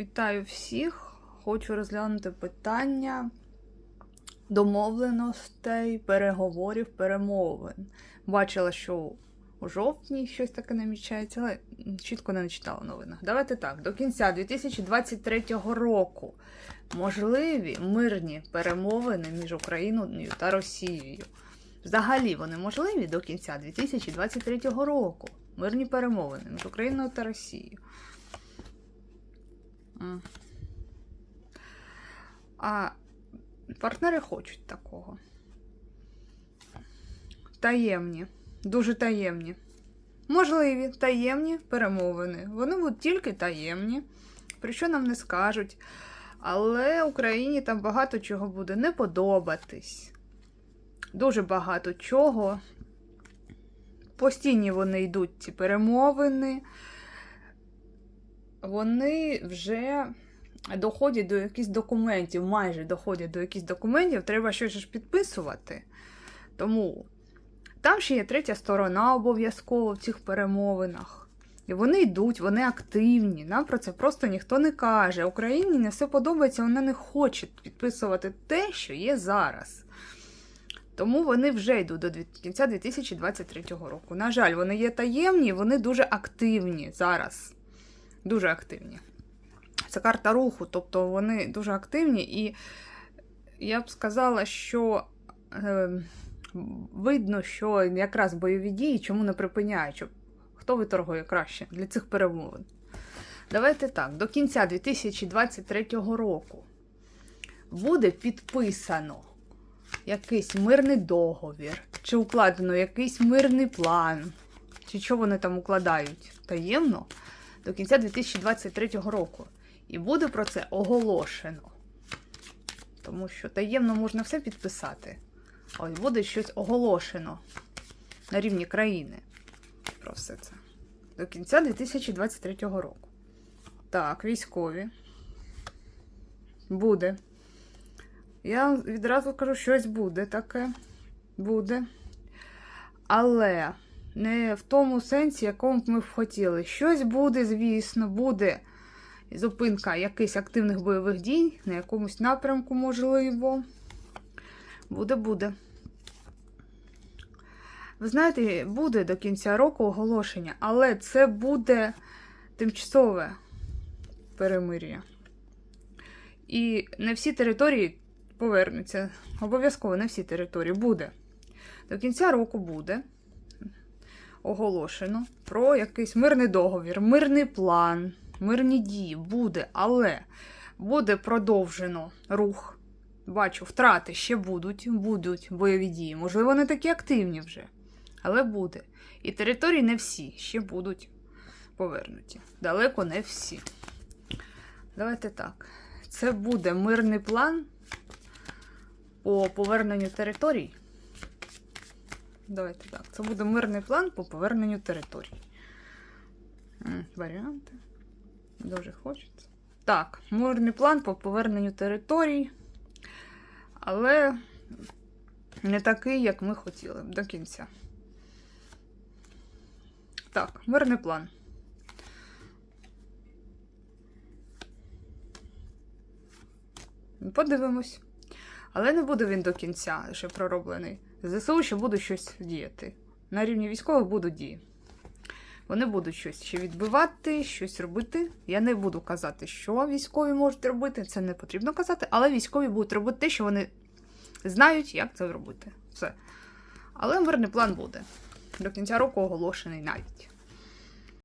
Вітаю всіх. Хочу розглянути питання домовленостей, переговорів, перемовин. Бачила, що у жовтні щось таке намічається, але чітко не читала новинах. Давайте так, до кінця 2023 року можливі мирні перемовини між Україною та Росією. Взагалі вони можливі до кінця 2023 року. Мирні перемовини між Україною та Росією. А партнери хочуть такого. Таємні, дуже таємні. Можливі таємні перемовини. Вони будуть тільки таємні, про що нам не скажуть. Але Україні там багато чого буде не подобатись. Дуже багато чого. Постійні вони йдуть, ці перемовини вони вже доходять до якихось документів, майже доходять до якихось документів, треба щось ж підписувати. Тому там ще є третя сторона обов'язково в цих перемовинах. І вони йдуть, вони активні. Нам про це просто ніхто не каже. Україні не все подобається, вона не хоче підписувати те, що є зараз. Тому вони вже йдуть до кінця 2023 року. На жаль, вони є таємні, вони дуже активні зараз дуже активні. Це карта руху, тобто вони дуже активні, і я б сказала, що е, видно, що якраз бойові дії чому не припиняють, хто виторгує краще для цих перемовин. Давайте так, до кінця 2023 року буде підписано якийсь мирний договір, чи укладено якийсь мирний план, чи що вони там укладають таємно до кінця 2023 року. І буде про це оголошено. Тому що таємно можна все підписати. Ось буде щось оголошено на рівні країни про все це. До кінця 2023 року. Так, військові. Буде. Я відразу кажу, щось буде таке. Буде. Але не в тому сенсі, якому б ми б хотіли. Щось буде, звісно, буде зупинка якихось активних бойових дій, на якомусь напрямку, можливо. Буде, буде. Ви знаєте, буде до кінця року оголошення, але це буде тимчасове перемир'я. І не всі території повернуться. Обов'язково не всі території буде. До кінця року буде оголошено про якийсь мирний договір, мирний план, мирні дії буде, але буде продовжено рух. Бачу, втрати ще будуть, будуть бойові дії. Можливо, не такі активні вже, але буде. І території не всі ще будуть повернуті. Далеко не всі. Давайте так. Це буде мирний план по поверненню територій. Давайте так. Це буде мирний план по поверненню територій. Варіанти. Дуже хочеться. Так, мирний план по поверненню територій. Але не такий, як ми хотіли до кінця. Так, мирний план. Подивимось. Але не буде він до кінця ще пророблений. ЗСУ ще буде щось діяти. На рівні військових будуть дії. Вони будуть щось ще відбивати, щось робити. Я не буду казати, що військові можуть робити, це не потрібно казати, але військові будуть робити те, що вони знають, як це робити. Все. Але мирний план буде. До кінця року оголошений навіть.